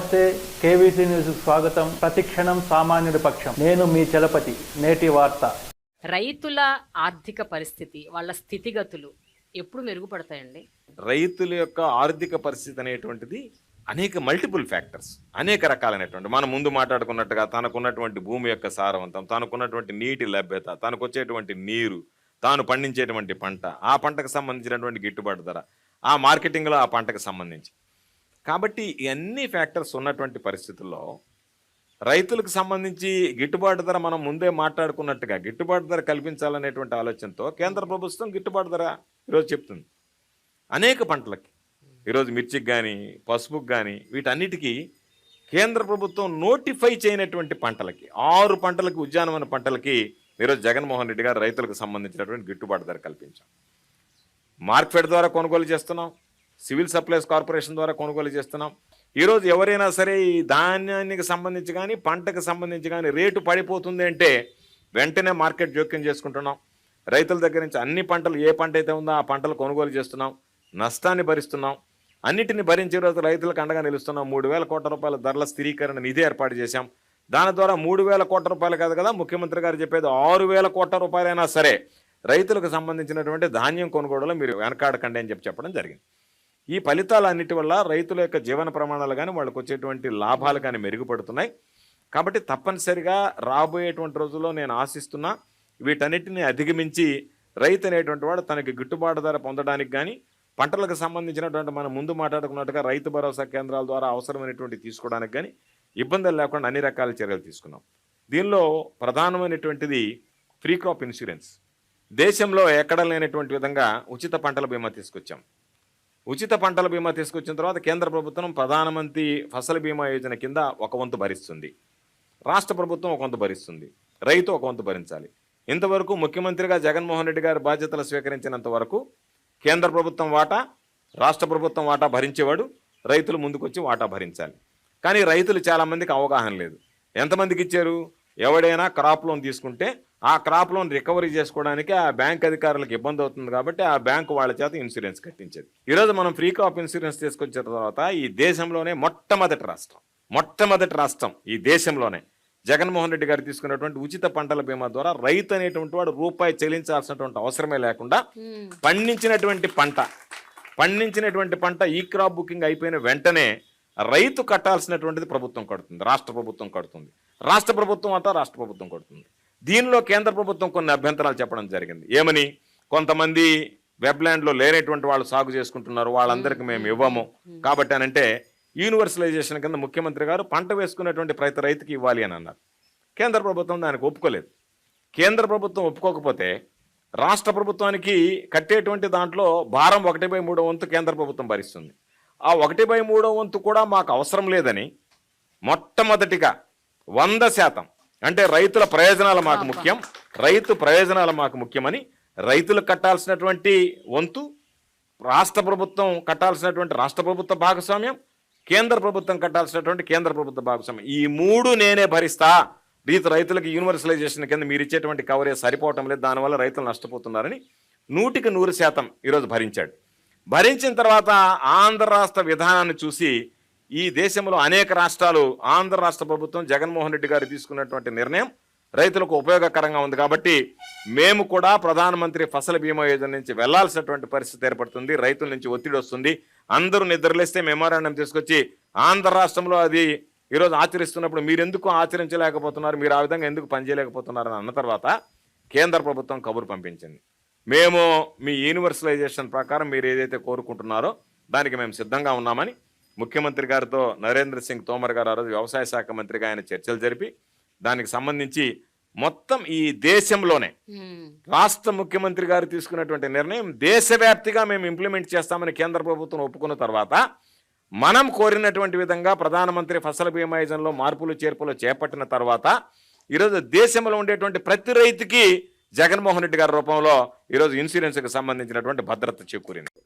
నమస్తే KVC news స్వాగతం. ప్రతిక్షణం సామాన్యుడి పక్షం. నేను మీ చలపతి నేటి వార్త. రైతుల ఆర్థిక పరిస్థితి వాళ్ళ స్థితిగతులు ఎప్పుడు మెరుగుపడతాయండి? రైతుల యొక్క ఆర్థిక పరిస్థితి అనేటువంటిది అనేక మల్టిపుల్ ఫ్యాక్టర్స్ అనేక రకాలైనటువంటి మనం ముందు మాట్లాడుకున్నట్టుగా తనకున్నటువంటి భూమి యొక్క సారవంతం తనకున్నటువంటి నీటి లభ్యత తనకు వచ్చేటువంటి నీరు తాను పండించేటువంటి పంట ఆ పంటకు సంబంధించినటువంటి గిట్టుబాటు ధర ఆ మార్కెటింగ్లో ఆ పంటకు సంబంధించి. కాబట్టి ఇవన్నీ ఫ్యాక్టర్స్ ఉన్నటువంటి పరిస్థితుల్లో రైతులకు సంబంధించి గిట్టుబాటు ధర మనం ముందే మాట్లాడుకున్నట్టుగా గిట్టుబాటు ధర కల్పించాలనేటువంటి ఆలోచనతో కేంద్ర ప్రభుత్వం గిట్టుబాటు ధర ఈరోజు చెప్తుంది. అనేక పంటలకి. ఈరోజు మిర్చికి కానీ పసుపుకి కానీ వీటన్నిటికీ కేంద్ర ప్రభుత్వం నోటిఫై చేయనటువంటి పంటలకి ఆరు పంటలకి ఉద్యానవన పంటలకి ఈరోజు జగన్మోహన్ రెడ్డి గారు రైతులకు సంబంధించినటువంటి గిట్టుబాటు ధర కల్పించాం. మార్కెట్ ద్వారా కొనుగోలు చేస్తున్నాం. సివిల్ సప్లైస్ కార్పొరేషన్ ద్వారా కొనుగోలు చేస్తున్నాం. ఈరోజు ఎవరైనా సరే ఈ ధాన్యానికి సంబంధించి కానీ పంటకు సంబంధించి కానీ రేటు పడిపోతుంది అంటే వెంటనే మార్కెట్ జోక్యం చేసుకుంటున్నాం. రైతుల దగ్గర నుంచి అన్ని పంటలు ఏ పంట అయితే ఉందో ఆ పంటలు కొనుగోలు చేస్తున్నాం. నష్టాన్ని భరిస్తున్నాం. అన్నిటిని భరించే రోజు రైతులకు అండగా నిలుస్తున్నాం. మూడు వేల కోట్ల రూపాయల ధరల స్థిరీకరణ నిధి ఏర్పాటు చేశాం. దాని ద్వారా మూడు వేల కోట్ల రూపాయలు కాదు కదా ముఖ్యమంత్రి గారు చెప్పేది ఆరు వేల కోట్ల రూపాయలైనా సరే రైతులకు సంబంధించినటువంటి ధాన్యం కొనుగోలులో మీరు వెనకాడకండి అని చెప్పి చెప్పడం జరిగింది. ఈ ఫలితాలన్నిటి వల్ల రైతుల యొక్క జీవన ప్రమాణాలు కానీ వాళ్ళకు వచ్చేటువంటి లాభాలు కానీ మెరుగుపడుతున్నాయి. కాబట్టి తప్పనిసరిగా రాబోయేటువంటి రోజుల్లో నేను ఆశిస్తున్నా వీటన్నిటిని అధిగమించి రైతు అనేటువంటి వాడు తనకి గిట్టుబాటు ధర పొందడానికి కానీ పంటలకు సంబంధించినటువంటి మనం ముందు మాట్లాడుకున్నట్టుగా రైతు భరోసా కేంద్రాల ద్వారా అవసరమైనటువంటి తీసుకోవడానికి కానీ ఇబ్బందులు లేకుండా అన్ని రకాల చర్యలు తీసుకున్నాం. దీనిలో ప్రధానమైనటువంటిది ఫ్రీ క్రాప్ ఇన్సూరెన్స్. దేశంలో ఎక్కడ లేనటువంటి విధంగా ఉచిత పంటల బీమా తీసుకొచ్చాం. ఉచిత పంటల బీమా తీసుకొచ్చిన తర్వాత కేంద్ర ప్రభుత్వం ప్రధానమంత్రి ఫసల్ బీమా యోజన కింద ఒక వంతు భరిస్తుంది. రాష్ట్ర ప్రభుత్వం ఒక వంతు భరిస్తుంది. రైతు ఒక వంతు భరించాలి. ఇంతవరకు ముఖ్యమంత్రిగా జగన్మోహన్ రెడ్డి గారి బాధ్యతలు స్వీకరించినంత వరకు కేంద్ర ప్రభుత్వం వాటా రాష్ట్ర ప్రభుత్వం వాటా భరించేవాడు రైతులు ముందుకొచ్చి వాటా భరించాలి. కానీ రైతులు చాలామందికి అవగాహన లేదు. ఎంతమందికి ఇచ్చారు? ఎవడైనా క్రాప్ లోన్ తీసుకుంటే ఆ క్రాప్ లోన్ రికవరీ చేసుకోవడానికి ఆ బ్యాంక్ అధికారులకు ఇబ్బంది అవుతుంది కాబట్టి ఆ బ్యాంకు వాళ్ళ చేత ఇన్సూరెన్స్ కట్టించేది. ఈరోజు మనం ఫ్రీ క్రాప్ ఇన్సూరెన్స్ తీసుకొచ్చిన తర్వాత ఈ దేశంలోనే మొట్టమొదటి రాష్ట్రం మొట్టమొదటి రాష్ట్రం ఈ దేశంలోనే. జగన్మోహన్ రెడ్డి గారు తీసుకున్నటువంటి ఉచిత పంటల బీమా ద్వారా రైతు అనేటువంటి వాడు రూపాయి చెల్లించాల్సినటువంటి అవసరమే లేకుండా పండించినటువంటి పంట పండించినటువంటి పంట ఈ క్రాప్ బుకింగ్ అయిపోయిన వెంటనే రైతు కట్టాల్సినటువంటిది ప్రభుత్వం కడుతుంది రాష్ట్ర ప్రభుత్వం కడుతుంది. రాష్ట్ర ప్రభుత్వం అంతా రాష్ట్ర ప్రభుత్వం కడుతుంది. దీనిలో కేంద్ర ప్రభుత్వం కొన్ని అభ్యంతరాలు చెప్పడం జరిగింది. ఏమని? కొంతమంది వెబ్లాండ్లో లేనటువంటి వాళ్ళు సాగు చేసుకుంటున్నారు వాళ్ళందరికీ మేము ఇవ్వము. కాబట్టి అని అంటే యూనివర్సలైజేషన్ కింద ముఖ్యమంత్రి గారు పంట వేసుకునేటువంటి ప్రతి రైతుకి ఇవ్వాలి అని అన్నారు. కేంద్ర ప్రభుత్వం దానికి ఒప్పుకోలేదు. కేంద్ర ప్రభుత్వం ఒప్పుకోకపోతే రాష్ట్ర ప్రభుత్వానికి కట్టేటువంటి దాంట్లో భారం ఒకటి బై మూడో వంతు కేంద్ర ప్రభుత్వం భరిస్తుంది. ఆ ఒకటి బై మూడో వంతు కూడా మాకు అవసరం లేదని మొట్టమొదటిగా వంద శాతం అంటే రైతుల ప్రయోజనాలు మాకు ముఖ్యం. రైతు ప్రయోజనాలు మాకు ముఖ్యమని రైతులకు కట్టాల్సినటువంటి వంతు రాష్ట్ర ప్రభుత్వం కట్టాల్సినటువంటి రాష్ట్ర ప్రభుత్వ భాగస్వామ్యం కేంద్ర ప్రభుత్వం కట్టాల్సినటువంటి కేంద్ర ప్రభుత్వ భాగస్వామ్యం. ఈ మూడు నేనే భరిస్తా. రీతి రైతులకు యూనివర్సలైజేషన్ కింద మీరు ఇచ్చేటువంటి కవరేజ్ సరిపోవటం లేదు. దానివల్ల రైతులు నష్టపోతున్నారని నూటికి నూరు శాతం ఈరోజు భరించాడు. భరించిన తర్వాత ఆంధ్ర రాష్ట్ర విధానాన్ని చూసి ఈ దేశంలో అనేక రాష్ట్రాలు ఆంధ్ర రాష్ట్ర ప్రభుత్వం జగన్మోహన్ రెడ్డి గారు తీసుకున్నటువంటి నిర్ణయం రైతులకు ఉపయోగకరంగా ఉంది కాబట్టి మేము కూడా ప్రధానమంత్రి ఫసల్ బీమా యోజన నుంచి వెళ్ళాల్సినటువంటి పరిస్థితి ఏర్పడుతుంది రైతుల నుంచి ఒత్తిడి వస్తుంది. అందరూ నిద్రలేస్తే మెమోరాండం తీసుకొచ్చి ఆంధ్ర రాష్ట్రంలో అది ఈరోజు ఆచరిస్తున్నప్పుడు మీరు ఎందుకు ఆచరించలేకపోతున్నారు మీరు ఆ విధంగా ఎందుకు పనిచేయలేకపోతున్నారు అని అన్న తర్వాత కేంద్ర ప్రభుత్వం కబురు పంపించింది. మేము మీ యూనివర్సలైజేషన్ ప్రకారం మీరు ఏదైతే కోరుకుంటున్నారో దానికి మేము సిద్ధంగా ఉన్నామని ముఖ్యమంత్రి గారితో నరేంద్ర సింగ్ తోమర్ గారు ఆ రోజు వ్యవసాయ శాఖ మంత్రిగా ఆయన చర్చలు జరిపి దానికి సంబంధించి మొత్తం ఈ దేశంలోనే రాష్ట్ర ముఖ్యమంత్రి గారు తీసుకున్నటువంటి నిర్ణయం దేశవ్యాప్తిగా మేము ఇంప్లిమెంట్ చేస్తామని కేంద్ర ప్రభుత్వం ఒప్పుకున్న తర్వాత మనం కోరినటువంటి విధంగా ప్రధానమంత్రి ఫసల్ బీమా యోజనలో మార్పులు చేర్పులు చేపట్టిన తర్వాత ఈరోజు దేశంలో ఉండేటువంటి ప్రతి రైతుకి జగన్మోహన్ రెడ్డి గారి రూపంలో ఈరోజు ఇన్సూరెన్స్కి సంబంధించినటువంటి భద్రత చేకూరింది.